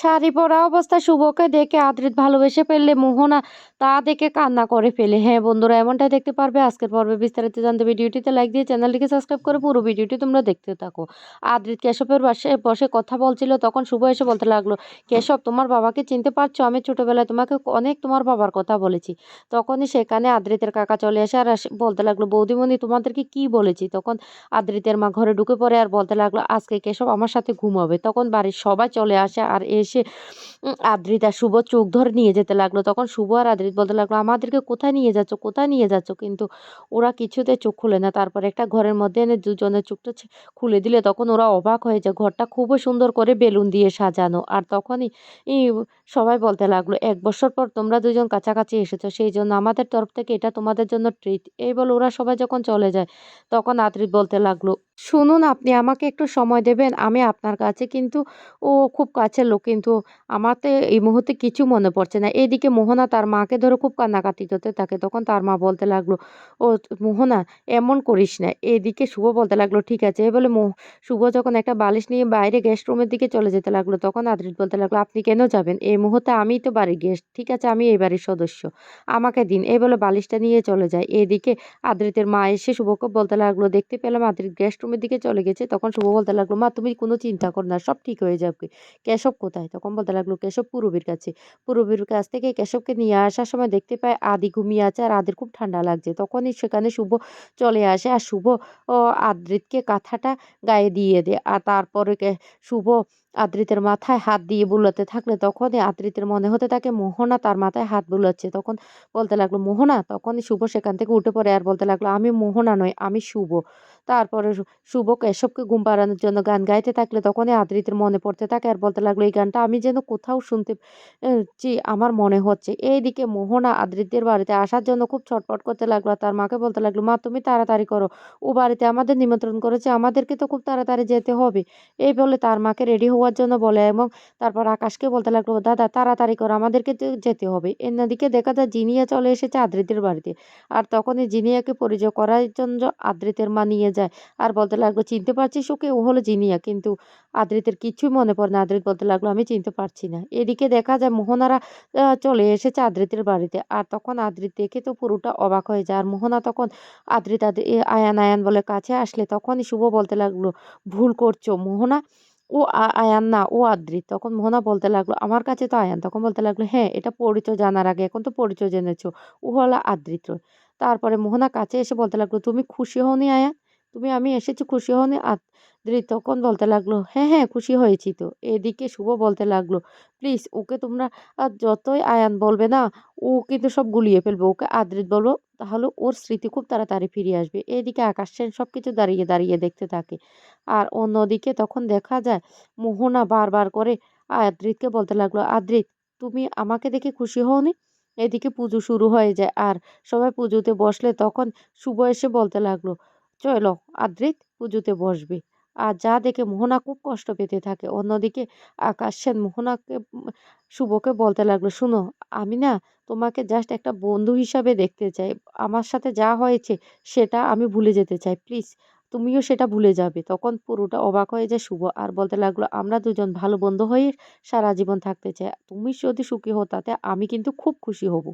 শাড়ি পরা অবস্থায় শুভকে দেখে আদ্রিত ভালোবেসে ফেললে মোহনা তা দেখে কান্না করে ফেলে। হ্যাঁ বন্ধুরা, এমনটাই দেখতে পারবে আজকের পর্বে বিস্তারিত জানতে ভিডিওটিতে লাইক দিয়ে চ্যানেলটিকে সাবস্ক্রাইব করে পুরো ভিডিওটি তোমরা দেখতে থাকো। আদ্রিত কেশবের বাসে বসে কথা বলছিল, তখন শুভ এসে বলতে লাগল, কেশব, তোমার বাবাকে চিনতে পারছ? আমি ছোটবেলায় তোমাকে অনেক তোমার বাবার কথা বলেছি। তখনই সেখানে আদ্রিতের কাকা চলে আসে আর বলতে লাগল, বৌদিমণি, তোমাদেরকে কি বলেছি? তখন আদ্রিতের মা ঘরে ঢুকে পড়ে আর বলতে লাগল, আজকে কেশব আমার সাথে ঘুমাবে। তখন বাড়ির সবাই চলে আসে আর এসে 그. আদ্রিত, শুভ চোখ ধরে নিয়ে যেতে লাগল। তখন শুভ আর আদ্রিত বলতে লাগল, আমাদেরকে কোথায় নিয়ে যাচ্ছ? কোথায় নিয়ে যাচ্ছ? কিন্তু ওরা কিছুতে চোখ খুলে না। তারপর একটা ঘরের মধ্যে এনে দুজনের চোখটা খুলে দিলে। তখন ওরা অবাক হয়ে যায়, ঘরটা খুবই সুন্দর করে বেলুন দিয়ে সাজানো। আর তখনই সবাই বলতে লাগল, এক বছর পর তোমরা দুজন কাছাকাছি এসেছ, সেই জন্য আমাদের তরফ থেকে এটা তোমাদের জন্য ট্রিট। এই বলে ওরা সবাই যখন চলে যায়, তখন আদ্রিত বলতে লাগল, শুনুন, আপনি আমাকে একটু সময় দেবেন, আমি আপনার কাছে। কিন্তু ও খুব কাছের লোক, কিন্তু আমার তো এই মুহূর্তে কিছু মনে পড়ছে না। এদিকে মোহনা তার মাকে ধরে খুব কান্নাকাটি করতে থাকে। তখন তার মা বলতে লাগল, ও মোহনা, এমন করিস না। এদিকে শুভ বলতে লাগল, ঠিক আছে। এ বলে শুভ যখন একটা বালিশ নিয়ে বাইরে গেস্ট রুমের দিকে চলে যেতে লাগল, তখন আদ্রিত বলতে লাগল, আপনি কেন যাবেন? এই মুহূর্তে আমিই তো বাড়ির গেস্ট ঠিক আছে? আমি এই বাড়ির সদস্য। আমাকে দিন। এই বলে বালিশটা নিয়ে চলে যায়। এদিকে আদ্রিতের মা এসে শুভকে বলতে লাগল, দেখতে পেলাম আদ্রিত গেস্ট রুমের দিকে চলে গেছে। তখন শুভ বলতে লাগল, মা, তুমি কোনো চিন্তা করো না, সব ঠিক হয়ে যাবে। কেশব কোথায়? তখন বলতে লাগল কেশব পূরবীর কাছে। পূরবীর কাছ থেকে কেশবকে নিয়ে আসার সময় দেখতে পায় আদি ঘুমিয়ে আছে আর আদির খুব ঠান্ডা লাগছে। তখনই সেখানে শুভ চলে আসে আর শুভ আদ্রিতকে কাঁথাটা গায়ে দিয়ে দেয়। আর তারপরে শুভ আদ্রিতের মাথায় হাত দিয়ে বুলাতে থাকলে তখনই আদ্রিতের মনে হতে থাকে, মোহনা তার মাথায় হাত বুলাচ্ছে। তখন বলতে লাগল, মোহনা? তখনই শুভ সেখান থেকে উঠে পড়ে আর বলতে লাগল, আমি মোহনা নয় আমি শুভ। তারপরে শুভ কেশবকে ঘুম পাড়ানোর জন্য গান গাইতে থাকলে তখনই আদ্রিতের মনে পড়তে থাকে আর বলতে লাগল, এই গানটা আমি যেন কোথাও শুনতে ছি আমার মনে হচ্ছে। এইদিকে মোহনা আদ্রিতের বাড়িতে আসার জন্য খুব ছটপট করতে লাগল তার মাকে বলতে লাগল, মা, তুমি তাড়াতাড়ি করো। ও বাড়িতে আমাদের নিমন্ত্রণ করেছে, আমাদেরকে তো খুব তাড়াতাড়ি যেতে হবে। এই বলে তার মাকে রেডি হওয়ার জন্য বলে এবং তারপর আকাশকে বলতে লাগল, দাদা, তাড়াতাড়ি করো, আমাদেরকে যেতে হবে। এদিকে দেখা যায়, জিনিয়া চলে এসেছে আদ্রিতের বাড়িতে। আর তখনই জিনিয়াকে পরিচয় করার জন্য আদ্রিতের মা নিয়ে যায় আর বলতে লাগল, চিনতে পারছিস ওকে? ও হলো জিনিয়া। কিন্তু আদ্রিতের কিছুই মনে পড়ে না। আদ্রিত বলতে লাগল, আমি চিনতে পারছি না। এদিকে দেখা যায়, মোহনারা চলে এসেছে আদ্রিতের বাড়িতে। আর তখন আদ্রিত দেখে তো পুরোটা অবাক হয়ে যায়। আর মোহনা তখন আদ্রিত আয়ান আয়ান বলে, কাছে আসলে? তখনই শুভ বলতে লাগল, ভুল করছ, মোহনা। ও আয়ান না, ও আদ্রি। তখন মোহনা বলতে লাগল, আমার কাছে তো আয়ান। তখন বলতে লাগল হ্যাঁ এটা পরিচয় জানার আগে, এখন তো পরিচয় জেনেছো। ও হলো আদ্রিত তারপরে মোহনা কাছে এসে বলতে লাগল, তুমি খুশি হওনি আয়ান? তুমি, আমি এসেছি খুশি হওনি। আদ্রিত তখন বলতে লাগল হ্যাঁ হ্যাঁ খুশি হয়েছি তো। এদিকে শুভ বলতে লাগল, প্লিজ, ওকে তোমরা যতই আয়ান বলবে না, ও কিন্তু সব গুলিয়ে ফেলবে। ওকে আদ্রিত বলব, তাহলে ওর স্মৃতি খুব তাড়াতাড়ি ফিরে আসবে। এদিকে আকাশ সেন সব কিছু দাঁড়িয়ে দাঁড়িয়ে দেখতে থাকে। আর অন্যদিকে তখন দেখা যায়, মোহনা বারবার করে আদ্রিতকে বলতে লাগল, আদ্রিত, তুমি আমাকে দেখে খুশি হওনি? এদিকে পুজো শুরু হয়ে যায়। আর সবাই পুজোতে বসলে তখন শুভ এসে বলতে লাগল চলো আদ্রিত পুজোতে বসবে। আর যা দেখে মোহনা খুব কষ্ট পেতে থাকে। অন্যদিকে আকাশ সেন মোহনাকে, শুভকে বলতে লাগল, শুনো, আমি না তোমাকে জাস্ট একটা বন্ধু হিসাবে দেখতে চাই। আমার সাথে যা হয়েছে সেটা আমি ভুলে যেতে চাই প্লিজ তুমিও সেটা ভুলে যাবে। তখন পুরোটা অবাক হয়ে যায় শুভ আর বলতে লাগল, আমরা দুজন ভালো বন্ধু হয়ে সারা জীবন থাকতে চাই। তুমি যদি সুখী হো তাতে আমি কিন্তু খুব খুশি হব।